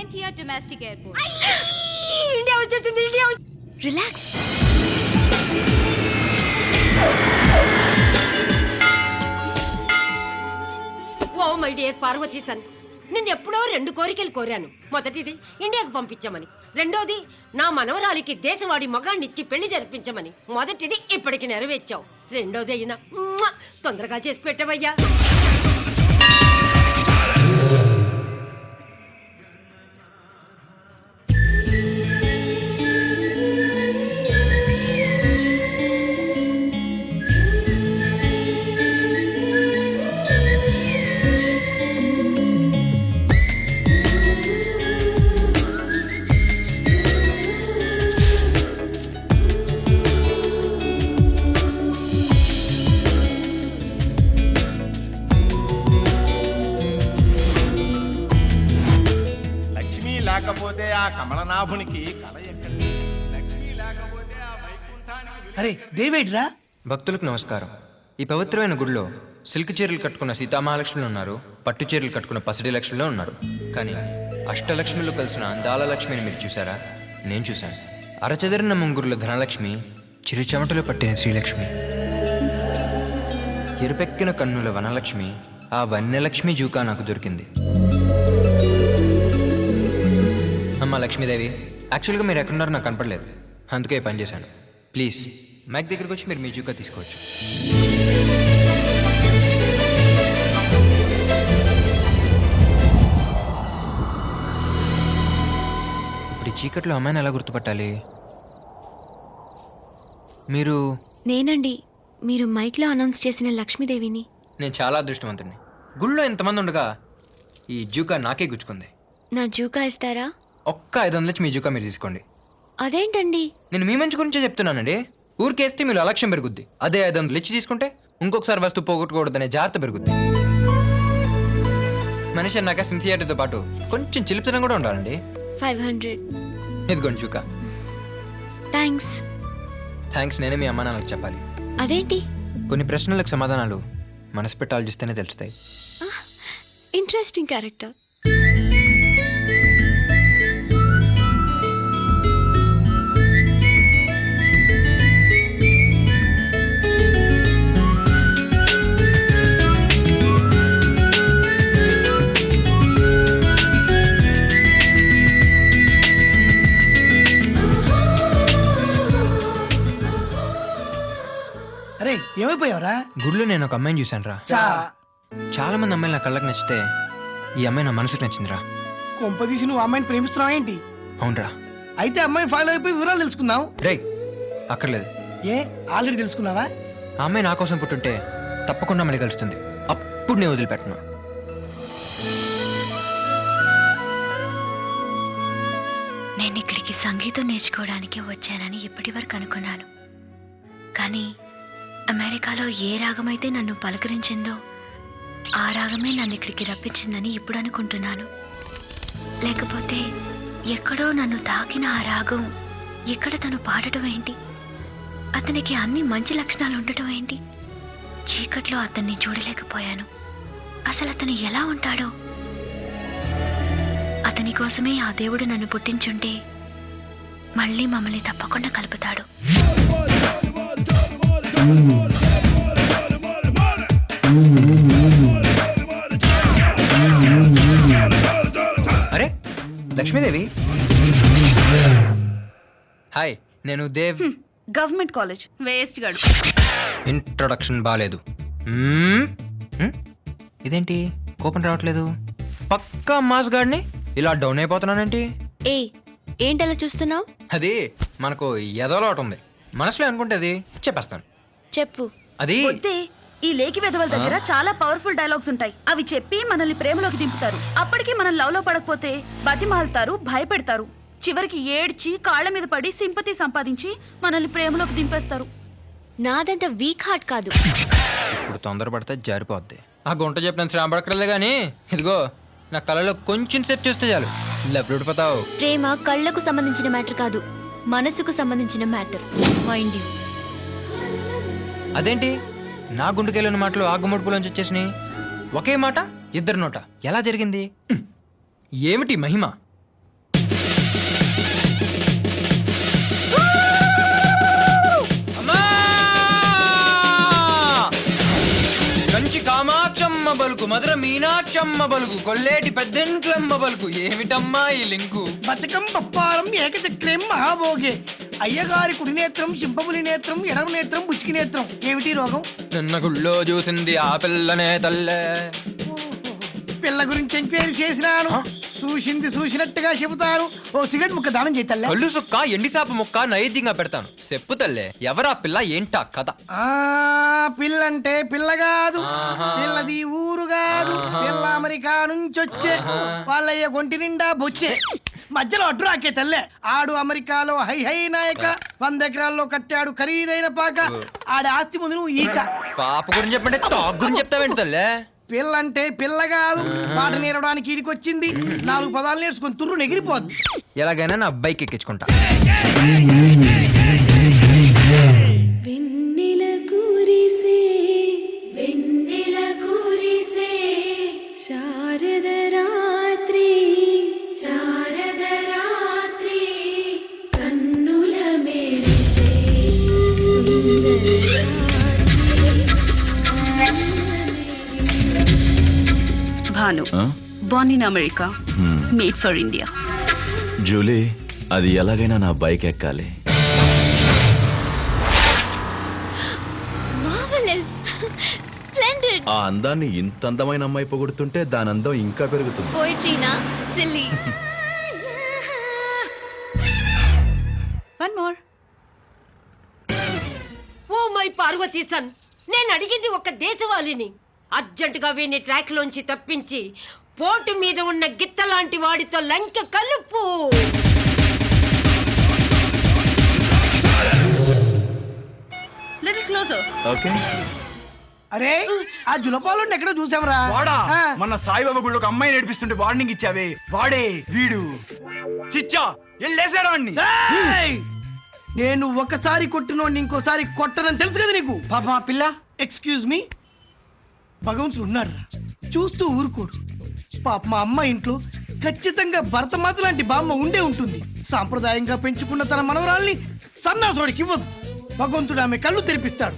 NTR domestic airport India వచ్చేసింది India relax oh my dear Parvathi sun నేను ఎప్పుడో రెండు కోరికలు కోరాను. మొదటిది ఇండియాకు పంపించమని. రెండోది నా మనవరాలికి దేశవాడి మగాన్నిచ్చి పెళ్ళి జరిపించమని. మొదటిది ఇప్పటికి నెరవేర్చావు. రెండోది అయినా! తొందరగా చేసి పెట్టవయ్యా. లేకపోతే ఆ కమలనాభునికి కల ఎక్కడి లక్ష్మి లేకపోతే ఆ వైకుంఠానికి విలువ అరే దేవేడ్రా? భక్తులకు నమస్కారం. ఈ పవిత్రమైన గుడిలో సిల్క్ చీరలు కట్టుకున్న సీతామహాలక్ష్మిలు ఉన్నారు పట్టు చీరలు కట్టుకున్న పసిడి లక్ష్మిలో ఉన్నారు. కానీ అష్టలక్ష్మిలో కలిసిన అందాల లక్ష్మిని మీరు చూసారా నేను చూశాను. అరచెదరిన ముంగురుల ధనలక్ష్మి చిరుచెమటలో పట్టిన శ్రీలక్ష్మి. ఎరుపెక్కిన కన్నుల వనలక్ష్మి ఆ వన్యలక్ష్మి జూకా నాకు దొరికింది. అమ్మ లక్ష్మీదేవి. యాక్చువల్గా మీరు ఎక్కడున్నారో నాకు కనపడలేదు. అందుకే పని చేశాను. ప్లీజ్ మైక్ దగ్గరికి వచ్చి మీరు మీ జూకా తీసుకోవచ్చు. ఇప్పుడు ఈ చీకట్లో అమ్మాయిని ఎలా గుర్తుపట్టాలి? మీరు నేనండి. మీరు మైక్లో అనౌన్స్ చేసిన లక్ష్మీదేవిని. నేను చాలా అదృష్టవంతుడిని గుళ్ళో ఇంతమంది ఉండగా ఈ జూకా నాకే గుచ్చుకుంది. నా జూకా ఇస్తారా? ఒక్క ఐదు వందలు మీ జూకా మీరు తీసుకోండి. అదేంటండి? నేను మీ మంచి గురించే చెప్తున్నానండి. ఊరికేస్తే మీరు అలక్ష్యం పెరుగుద్ది. అదే ఐదు వందలు ఇచ్చి తీసుకుంటే ఇంకొకసారి వస్తువు పోగొట్టుకోకూడదనే జాగ్రత్త పెరుగుద్ది. మనిషి అన్నాక సిన్సియారిటీతో పాటు కొంచెం చిలిపితనం కూడా ఉండాలండి. Five hundred. ఇదిగోండి జూకా. థ్యాంక్స్. థ్యాంక్స్ నేనే మీ అమ్మా చెప్పాలి. అదేంటి? కొన్ని ప్రశ్నలకు సమాధానాలు మనసు పెట్టి ఆలోచిస్తేనే తెలుస్తాయి. Interesting character. ఏమైపోయావురా? గుడిలో నేను ఒక అమ్మాయిని చూశాను రా చా. చాలా మంది అమ్మాయిలు నా కళ్ళకి నచ్చితే ఈ అమ్మాయి నా మనసుకు నచ్చిందిరా. కొంప తీసి నువ్వు అమ్మాయిని ప్రేమిస్తున్నావు ఏంటి? అవునరా. అయితే అమ్మాయిని ఫాలో అయిపోయి వివరాలు తెలుసుకుందాం. రే అక్కర్లేదు. ఏ ఆల్రెడీ తెలుసుకున్నావా? ఆ అమ్మాయి నా కోసం పుట్టుంటే తప్పకుండా మళ్ళీ కలుస్తుంది. అప్పుడు నేను వదిలిపెట్టను. నేను ఇక్కడికి సంగీతం నేర్చుకోవడానికి వచ్చానని ఇప్పటి వరకు అనుకున్నాను. కానీ అమెరికాలో ఏ రాగమైతే నన్ను పలకరించిందో ఆ రాగమే నన్ను ఇక్కడికి రప్పించిందని ఇప్పుడు అనుకుంటున్నాను. లేకపోతే ఎక్కడో నన్ను తాకిన ఆ రాగం ఇక్కడ తను పాడటం ఏంటి? అతనికి అన్ని మంచి లక్షణాలు ఉండటం ఏంటి? చీకట్లో అతన్ని చూడలేకపోయాను. అసలు అతను ఎలా ఉంటాడో? అతని కోసమే ఆ దేవుడు నన్ను పుట్టించుంటే మళ్ళీ మమ్మల్ని తప్పకుండా కలుపుతాడు. అరే లక్ష్మీదేవి. హాయ్ నేను దేవ్. Government college. వేస్ట్ గడు. ఇంట్రొడక్షన్ బాగాలేదు? ఇదేంటి? కోపం రావట్లేదు. పక్కా మాస్ గాడిని ఇలా డౌన్ అయిపోతున్నానేంటి? ఏ ఏంటలా చూస్తున్నావు? అది మనకు ఎదలో ఒకటి ఉంది మనసులో అనుకుంటే అది? చెప్పేస్తాను. చెప్పు. అది? వద్దే ఈ లేకి వెధవల దగ్గర చాలా పవర్ఫుల్ డైలాగ్స్ ఉంటాయి. అవి చెప్పి మనల్ని ప్రేమలోకి దింపుతారు. అప్పటికి మనం లవ్లో పడకపోతే బతిమాలుతారు భయపెడతారు. చివరికి ఏడ్చి కాళ్ళ మీద పడి సింపతి సంపాదించి మనల్ని ప్రేమలోకి దింపేస్తారు. నాదంత వీక్ హార్ట్ కాదు. ఇప్పుడు తొందరపడితే జారిపోద్ది. ఆ గుంట చెప్పినంత శ్రమ కానీ ఇదిగో నా కళలో కొంచెం సేపు చూస్తే చాలు. లెప్పుడిపోతావు ప్రేమ కళ్ళకు సంబంధించిన మ్యాటర్ కాదు మనసుకు సంబంధించిన మ్యాటర్ మైండ్ యూ అదేంటి? నా గుండెకెళ్ళిన మాటలు ఆగుముడుపులోంచి వచ్చేసినాయి. ఒకే మాట ఇద్దరు నోట. ఎలా జరిగింది? ఏమిటి మహిమ? కంచి కామాక్షమ్మ బలుకు మధుర మీనాక్షమ్మ బలుకు కొల్లేటి పెద్దంట్లమ్మ బలుకు. ఏమిటమ్మా ఈ లింకు? బచకం పప్పారం ఏకచక్రేం మహాభోగే. అయ్యగారి కుడి నేత్రం సింపములి నేత్రం ఎడమ నేత్రం బుచ్చికి నేత్రం. ఏమిటి రోగం? నిన్న గుళ్ళో చూసింది ఆ పిల్లనే తల్లే. పిల్ల గురించి ఎంక్వైరీ చేసినాను. చూసింది చూసినట్టుగా చెబుతాను ఓ సిగరెట్ ముక్క దానం చేతల్లే కళ్ళు సుక్క ఎండి సాప ముక్క నైవేద్యంగా పెడతాను. చెప్పు తల్లే ఎవరా పిల్ల ఏంటా కథ? ఆ పిల్లంటే పిల్ల కాదు. ఆహా. పిల్లది ఊరు కాదు. పిల్ల అమెరికా నుంచి వచ్చే వాళ్ళయ్య ఒంటి నిండా బొచ్చే. మధ్యలో అడ్డు రాకే తల్లే. ఆడు అమెరికాలో హై హై నాయక. వంద ఎకరాల్లో కట్టాడు ఖరీదైన పాక. ఆడి ఆస్తి ముందు నువ్వు ఈక. పాప గురించి చెప్పంటే తాగు గురించి చెప్తావేంటి తల్లే? పిల్లంటే పిల్ల కాదు. పాట నేరవడానికి ఈడికి వచ్చింది నాలుగు పదాలు నేర్చుకుని తుర్రు ఎగిరిపోద్ది ఎలాగైనా నా bike ఎక్కించుకుంటా. Bhanu born in America made for India Julie అది ఎలాగైనా నా బైక్ ఎక్కాలి. ఆ అందాన్ని ఇంత అందమైన అమ్మాయి పొగుడుతుంటే దాని అందం ఇంకా పెరుగుతుంది. One more oh my Parvati sun నేను అడిగింది ఒక దేశవాళిని. అర్జెంటుగా వీని ట్రాక్ లోంచి తప్పించి పోటు మీద ఉన్న గిత్త లాంటి వాడితో లంక కలుపు. Little okay. అరే ఆ జులపాలు ఎక్కడో చూసామరా వాడా? ఆ. మన సాయిబాబా గుడిలో ఒక అమ్మాయి నేర్పిస్తుంటే వార్నింగ్ ఇచ్చావే. వాడే వీడు. చిచ్చా వెళ్ళేసారా ఏయ్! నేను ఒకసారి కొట్టినోడిని ఇంకోసారి కొట్టనని తెలుసు కదా నీకు? పాప మా పిల్ల? ఎక్స్క్యూజ్ మీ భగవంతుడు ఉన్నాడు చూస్తూ ఊరుకోడు. పాప మా అమ్మ ఇంట్లో ఖచ్చితంగా భరతమాత లాంటి బామ్మ ఉండే ఉంటుంది. సాంప్రదాయంగా పెంచుకున్న తన మనవరాల్ని సన్నాసుడికి ఇవ్వదు. భగవంతుడు ఆమె కళ్ళు తెరిపిస్తాడు.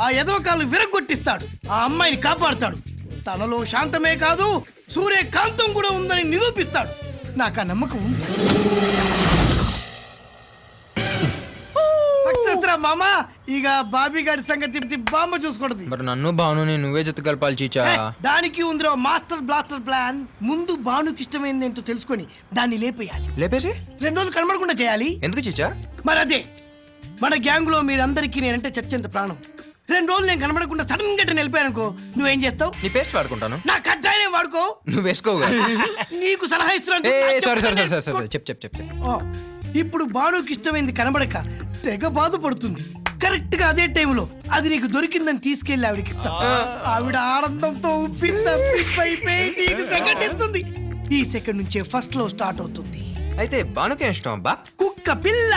ఆ ఎదవకాలు విరగొట్టిస్తాడు ఆ అమ్మాయిని కాపాడుతాడు. తనలో శాంతమే కాదు సూర్యకాంతం కూడా ఉందని నిరూపిస్తాడు. నాకు ఆ నమ్మకం ఉంది. మామ ఇక బాబీ గారి సంగతి బామ్మ చూసుకుంటది. మరి నన్ను భానుని నువ్వే జత కలపాలి చీచా? దానికి ఉందిరో మాస్టర్ బ్లాస్టర్ ప్లాన్. ముందు బానుకి ఇష్టమైంది ఏంటో తెలుసుకొని దాన్ని లేపేయాలి. లేపేసి? రెండు రోజులు కనబడకుండా చేయాలి. ఎందుకు చీచా? మరి అదే మన గ్యాంగ్లో మీరందరికీ నేనంటే చచ్చేంత ప్రాణం. రెండు రోజులు నేను కనబడకుండా సడన్గా నిలిపానుకో నువ్వేం చేస్తావు? నీ పేస్ట్ వాడుకుంటాను. నా కట్టాయనే వాడుకో. నువ్వు వేసుకోవుగా నీకు సలహా ఇస్తున్నాను. సారీ సారీ సారీ సారీ ఇప్పుడు బాణుకి ఇష్టమైంది కనబడక తెగ బాధపడుతుంది. కరెక్ట్గా అదే టైంలో అది నీకు దొరికిందని తీసుకెళ్ళి ఆవిడకి ఇస్తా. ఆవిడ ఆనందంతో ఉప్పి నీకు ఇస్తుంది. ఈ సెకండ్ నుంచే ఫస్ట్లో స్టార్ట్ అవుతుంది. అయితే భానుకే ఇష్టం అబ్బా? కుక్క పిల్ల.